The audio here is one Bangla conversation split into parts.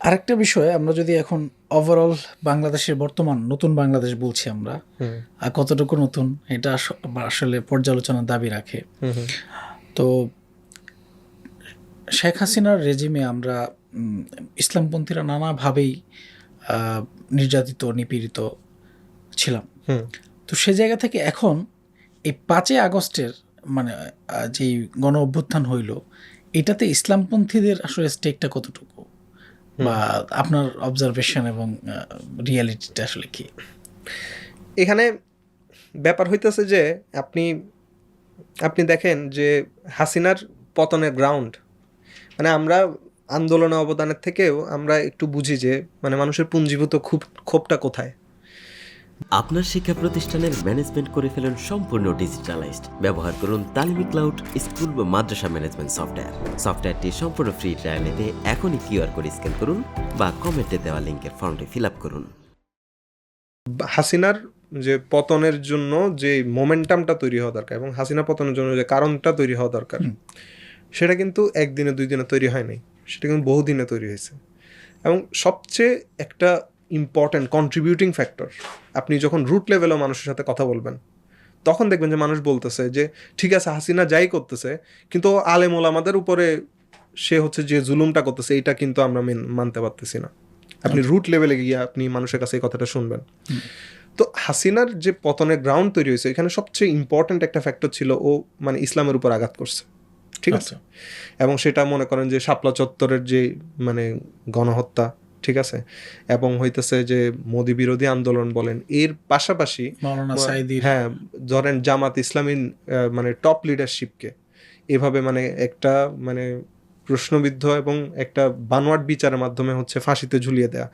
আরেকটা বিষয় আমরা যদি এখন ওভারঅল বাংলাদেশের বর্তমান নতুন বাংলাদেশ বলছি আমরা আর কতটুকু নতুন এটা আস- আসলে পর্যালোচনার দাবি রাখে। তো শেখ হাসিনার রেজিমে আমরা ইসলামপন্থীরা নানাভাবেই নির্যাতিত নিপীড়িত ছিলাম। তো সে জায়গা থেকে এখন এই পাঁচই আগস্টের মানে যেই গণ অভ্যুত্থান হইল এটাতে ইসলামপন্থীদের আসলে স্টেকটা কতটুকু? আপনার অবজারভেশন এবং রিয়ালিটিটা আসলে কি? এখানে ব্যাপার হইতেছে যে আপনি আপনি দেখেন যে হাসিনার পতনের গ্রাউন্ড মানে আমরা আন্দোলনে অবদানের থেকেও আমরা একটু বুঝি যে মানে মানুষের পুঞ্জীভূত খুব, ক্ষোভটা কোথায়? আপনার শিক্ষা প্রতিষ্ঠানের ম্যানেজমেন্ট করে ফেলুন সম্পূর্ণ ডিজিটালাইজড ব্যবহার করুন তালিমি ক্লাউড স্কুল বা মাদ্রাসা ম্যানেজমেন্ট সফটওয়্যার সফটওয়্যারটি সম্পূর্ণ ফ্রি ট্রায়াল নিতে এখনই কিউআর কোড স্ক্যান করুন বা কমেন্টে দেওয়া লিঙ্কের ফর্মটি ফিল আপ করুন। হাসিনার যে পতনের জন্য যে মোমেন্টামটা তৈরি হওয়া দরকার এবং হাসিনা পতনের জন্য যে কারণটা তৈরি হওয়া দরকার সেটা কিন্তু একদিনে দুই দিনে তৈরি হয় নাই। সেটা কিন্তু বহুদিনে তৈরি হয়েছে। এবং সবচেয়ে একটা ইম্পর্ট্যান্ট কন্ট্রিবিউটিং ফ্যাক্টর আপনি যখন রুট লেভেলেও মানুষের সাথে কথা বলবেন তখন দেখবেন যে মানুষ বলতেছে যে ঠিক আছে হাসিনা যাই করতেছে কিন্তু আলেম ওলামাদের উপরে সে হচ্ছে যে জুলুমটা করতেছে এটা কিন্তু আমরা মেন- মানতে পারতেছি না। আপনি রুট লেভেলে গিয়ে আপনি মানুষের কাছে এই কথাটা শুনবেন। তো হাসিনার যে পতনের গ্রাউন্ড তৈরি হয়েছে এখানে সবচেয়ে ইম্পর্ট্যান্ট একটা ফ্যাক্টর ছিল ও মানে ইসলামের উপর আঘাত করছে। ঠিক আছে? এবং সেটা মনে করেন যে শাপলা চত্বরের যে মানে গণহত্যা ঠিক আছে? এবং হইতেছে যে মোদি বিরোধী আন্দোলন বলেন এর পাশাপাশি হ্যাঁ ধরেন জামাত ইসলামী মানে টপ লিডারশিপকে এভাবে মানে একটা মানে প্রশ্নবিদ্ধ এবং একটা বানোয়াট বিচারের মাধ্যমে হচ্ছে ফাঁসিতে ঝুলিয়ে দেয়া।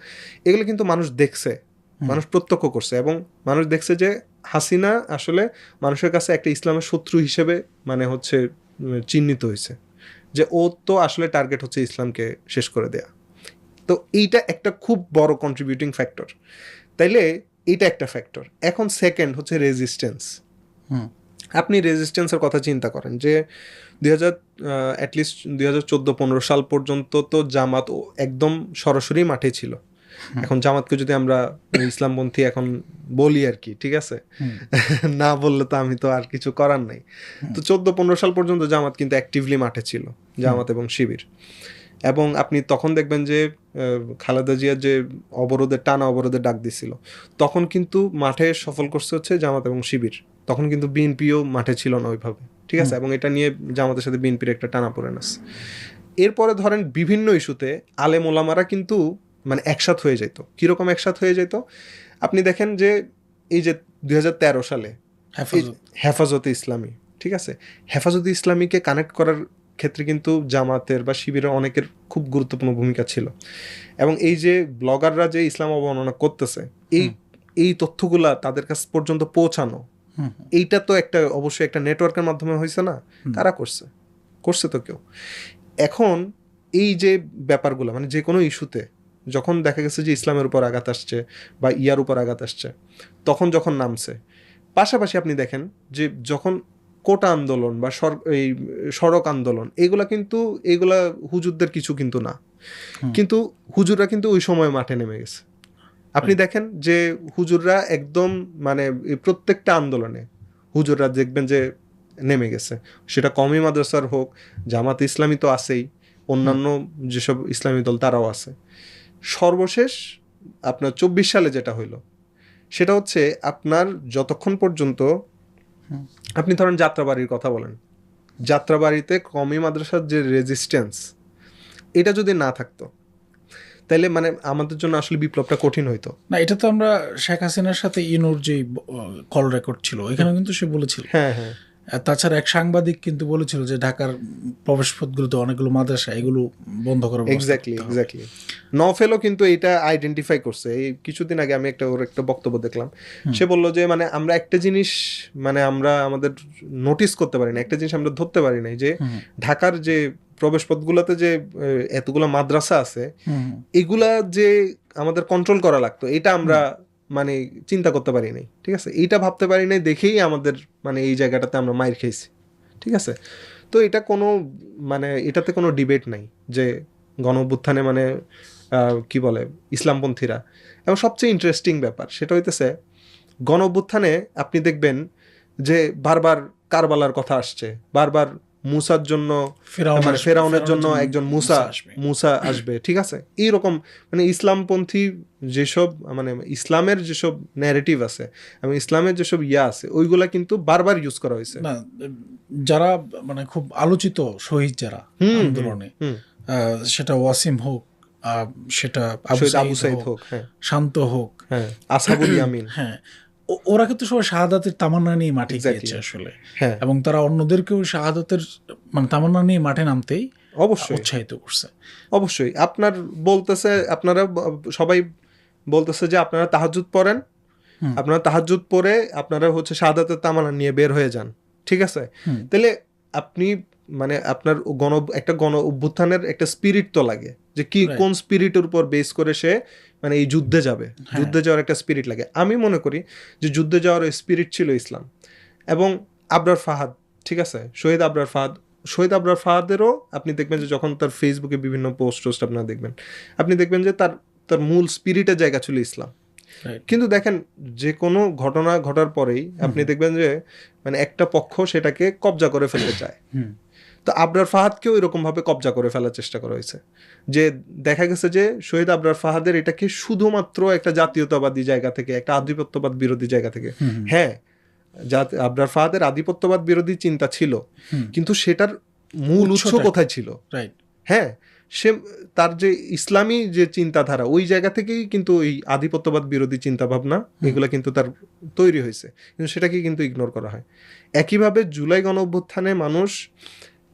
এগুলো কিন্তু মানুষ দেখছে মানুষ প্রত্যক্ষ করছে এবং মানুষ দেখছে যে হাসিনা আসলে মানুষের কাছে একটা ইসলামের শত্রু হিসেবে মানে হচ্ছে চিহ্নিত হয়েছে। যে ও তো আসলে টার্গেট হচ্ছে ইসলামকে শেষ করে দেয়া। তো এইটা একটা খুব বড় কন্ট্রিবিউটিং ফ্যাক্টর তাইলে এইটা একটা ফ্যাক্টর এখন সেকেন্ড হচ্ছে রেজিস্ট্যান্স। আপনি রেজিস্ট্যান্সের কথা চিন্তা করেন যে দুই হাজার অ্যাটলিস্ট দুই হাজার চোদ্দ পনেরো সাল পর্যন্ত তো জামাত ও একদম সরাসরি মাঠে ছিল। এখন জামাতকে যদি আমরা ইসলামপন্থী এখন বলি আর কি ঠিক আছে? না বললে তো আমি তো আর কিছু করার নাই। তো চোদ্দ পনেরো সাল পর্যন্ত জামাত কিন্তু অ্যাক্টিভলি মাঠে ছিল জামাত এবং শিবির। এবং আপনি তখন দেখবেন যে খালেদা জিয়ার যে অবরোধের টানা অবরোধের ডাক দিছিল তখন কিন্তু মাঠে সফল করছে হচ্ছে জামাত এবং শিবির। তখন কিন্তু বিএনপিও মাঠে ছিল না ওইভাবে ঠিক আছে? এবং এটা নিয়ে জামাতের সাথে বিএনপির একটা টানা পড়ে নাস। এরপরে ধরেন বিভিন্ন ইস্যুতে আলেম ওলামারা কিন্তু মানে একসাথ হয়ে যেত কীরকম একসাথ হয়ে যেত আপনি দেখেন যে এই যে দুই হাজার তেরো সালে হেফাজতে। ইসলামী ঠিক আছে? হেফাজতে ইসলামীকে কানেক্ট করার ক্ষেত্রে কিন্তু জামাতের বা শিবিরের অনেকের খুব গুরুত্বপূর্ণ ভূমিকা ছিল। এবং এই যে ব্লগাররা যে ইসলাম অবমাননা করতেছে এই এই তথ্যগুলা তাদের কাছ পর্যন্ত পৌঁছানো এইটা তো একটা অবশ্যই একটা নেটওয়ার্কের মাধ্যমে হয়েছে না? কারা করছে করছে তো কেউ। এখন এই যে ব্যাপারগুলো মানে যে কোনো ইস্যুতে যখন দেখা গেছে যে ইসলামের উপর আঘাত আসছে বা ইয়ার উপর আঘাত আসছে তখন যখন নামছে পাশাপাশি আপনি দেখেন যে যখন কোটা আন্দোলন বা সর- এই সড়ক আন্দোলন এগুলা কিন্তু এগুলা হুজুরদের কিছু কিন্তু না। কিন্তু হুজুররা কিন্তু ওই সময় মাঠে নেমে গেছে। আপনি দেখেন যে হুজুররা একদম মানে প্রত্যেকটা আন্দোলনে হুজুররা দেখবেন যে নেমে গেছে। সেটা কমি মাদ্রাসার হোক জামাত ইসলামী তো আছেই অন্যান্য যেসব ইসলামী দল তারাও আছে। সর্বশেষ আপনার চব্বিশ সালে যেটা হইল সেটা হচ্ছে আপনার যতক্ষণ পর্যন্ত আপনি ধরেন যাত্রাবাড়ির কথা বলেন। যাত্রাবাড়িতে কমি মাদ্রাসার যে রেজিস্ট্যান্স এটা যদি না থাকতো তাহলে মানে আমাদের জন্য আসলে বিপ্লবটা কঠিন হইতো। না এটা তো আমরা শেখ হাসিনার সাথে ইনোর যে কল রেকর্ড ছিল এখানে কিন্তু সে বলেছিল। হ্যাঁ হ্যাঁ। তাছাড়া এক সাংবাদিক কিন্তু বলেছিল যে ঢাকার প্রবেশপথগুলোতে অনেকগুলো মাদ্রাসা এগুলো বন্ধ ব্যবস্থা এক্স্যাক্টলি। এক্স্যাক্টলি নফেলও কিন্তু এটা আইডেন্টিফাই করছে। এই কিছুদিন আগে আমি একটা ওর একটা বক্তব্য দেখলাম। সে বলল যে মানে আমরা একটা জিনিস মানে আমরা আমাদের নোটিস করতে পারি না একটা জিনিস আমরা ধরতে পারি না যে ঢাকার যে প্রবেশপথগুলোতে যে এতগুলো মাদ্রাসা আছে। এগুলা যে আমাদের কন্ট্রোল করা লাগতো এটা আমরা মানে চিন্তা করতে পারি নাই, ঠিক আছে? এইটা ভাবতে পারি নাই, দেখেই আমাদের মানে এই জায়গাটাতে আমরা মাইর খেয়েছি, ঠিক আছে? তো এটা কোনো মানে এটাতে কোনো ডিবেট নাই যে গণ অভ্যুত্থানে মানে কি বলে, ইসলামপন্থীরা। এবং সবচেয়ে ইন্টারেস্টিং ব্যাপার সেটা হইতেছে গণ অভ্যুত্থানে আপনি দেখবেন যে বারবার কারবালার কথা আসছে, বারবার মুসার জন্য মানে ফেরাউনের জন্য একজন মুসা মুসা আসবে। ঠিক আছে? এইরকম মানে ইসলামপন্থী যেসব মানে ইসলামের যেসব ন্যারেটিভ আছে এবং ইসলামের যেসব ইয়া আছে ওইগুলা কিন্তু বারবার ইউজ করা হয়েছে। না যারা মানে খুব আলোচিত শহীদ যারা আন্দোলনে সেটা ওয়াসিম হোক সেটা আবু সাইদ হোক হ্যাঁ। শান্ত হোক আসাবুল ইয়ামিন। হ্যাঁ ওরা কিন্তু সবাই শাহাদাতের তামান্না নিয়ে মাঠে. গিয়েছে আসলে। হ্যাঁ। এবং তারা অন্যদেরকেও শাহাদাতের মানে তামান্না নিয়ে মাঠে নামতেই অবশ্যই। উৎসাহিত করছে। অবশ্যই। আপনার বলতেছে আপনারা সবাই বলতেছে যে আপনারা তাহাজুদ পড়েন। আপনারা তাহাজুদ পরে আপনারা হচ্ছে শাহাদাতের তামানা নিয়ে বের হয়ে যান। ঠিক আছে? তাহলে আপনি মানে আপনার গণ একটা গণ অভ্যুত্থানের একটা স্পিরিট তো লাগে যে কি. কোন স্পিরিটের উপর বেস করে সে মানে এই যুদ্ধে যাবে। হ্যাঁ। যুদ্ধে যাওয়ার একটা স্পিরিট লাগে। আমি মনে করি যে যুদ্ধে যাওয়ার স্পিরিট ছিল ইসলাম। এবং আবরার ফাহাদ ঠিক আছে? শহীদ আবরার ফাহাদ শহীদ আবরার ফাহাদেরও আপনি দেখবেন যে যখন তার ফেসবুকে বিভিন্ন পোস্ট টোস্ট আপনারা দেখবেন আপনি দেখবেন যে তার তার মূল স্পিরিটের জায়গা ছিল ইসলাম। কিন্তু দেখেন যে কোনো ঘটনা ঘটার পরেই আপনি দেখবেন যে মানে একটা পক্ষ সেটাকে কবজা করে ফেলতে চায়। তো আবরার ফাহাদকেও এরকম ভাবে কবজা করে ফেলার চেষ্টা করা হয়েছে। যে দেখা গেছে যে শহীদ আবরার ফাহাদের এটাকে শুধুমাত্র একটা জাতীয়তাবাদী জায়গা থেকে একটা আধিপত্যবাদ বিরোধী জায়গা থেকে। হ্যাঁ জাত আবরার ফাহাদের আধিপত্যবাদ বিরোধী চিন্তা ছিল কিন্তু সেটার মূল উৎস কোথায় ছিল? রাইট হ্যাঁ সে তার যে ইসলামী যে চিন্তাধারা ওই জায়গা থেকেই কিন্তু এই আধিপত্যবাদ বিরোধী চিন্তা ভাবনা এগুলো কিন্তু তার তৈরি হয়েছে। কিন্তু সেটাকে কিন্তু ইগনোর করা হয়। একইভাবে জুলাই গণ অভ্যুত্থানে মানুষ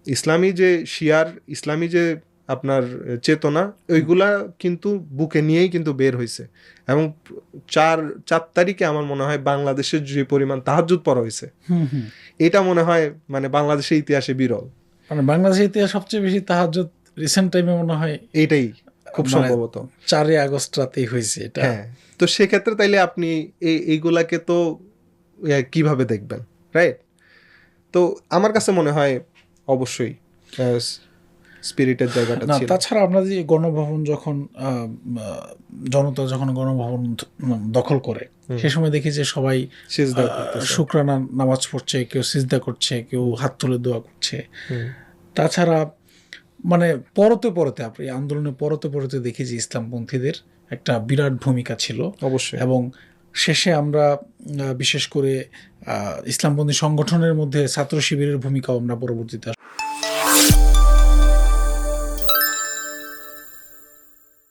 ইসলামী যে শিয়ার ইসলামী যে আপনার চেতনা ওইগুলা কিন্তু বুকে নিয়েই কিন্তু বের হয়েছে এবং চার চার তারিখে আমার মনে হয় বাংলাদেশের যে পরিমাণ তাহাজুদ পড়া হয়েছে এটা মনে হয় মানে বাংলাদেশের ইতিহাসে বিরল। মানে বাংলাদেশের ইতিহাস সবচেয়ে বেশি তাহাজ্জুদ রিসেন্ট টাইমে মনে হয় এইটাই খুব মানে সম্ভবত। চারই আগস্ট রাতেই হয়েছে এটা। হ্যাঁ তো সেক্ষেত্রে তাইলে আপনি এই এইগুলাকে তো কীভাবে দেখবেন রাইট তো আমার কাছে মনে হয় অবশ্যই স্পিরিটের জায়গাটা না তাছাড়া আমরা যে গণভবন যখন জনতা যখন গণভবন দখল করে সে সময় দেখি যে সবাই। শুক্রানা নামাজ পড়ছে কেউ সিজদা করছে কেউ হাত তুলে দোয়া করছে। তাছাড়া মানে পরতে পরতে আপনি আন্দোলনে পরতে পরতে দেখি যে ইসলামপন্থীদের একটা বিরাট ভূমিকা ছিল। অবশ্যই। এবং শেষে আমরা বিশেষ করে ইসলামপন্থী সংগঠনের মধ্যে ছাত্র শিবিরের ভূমিকাও আমরা পরবর্তীতে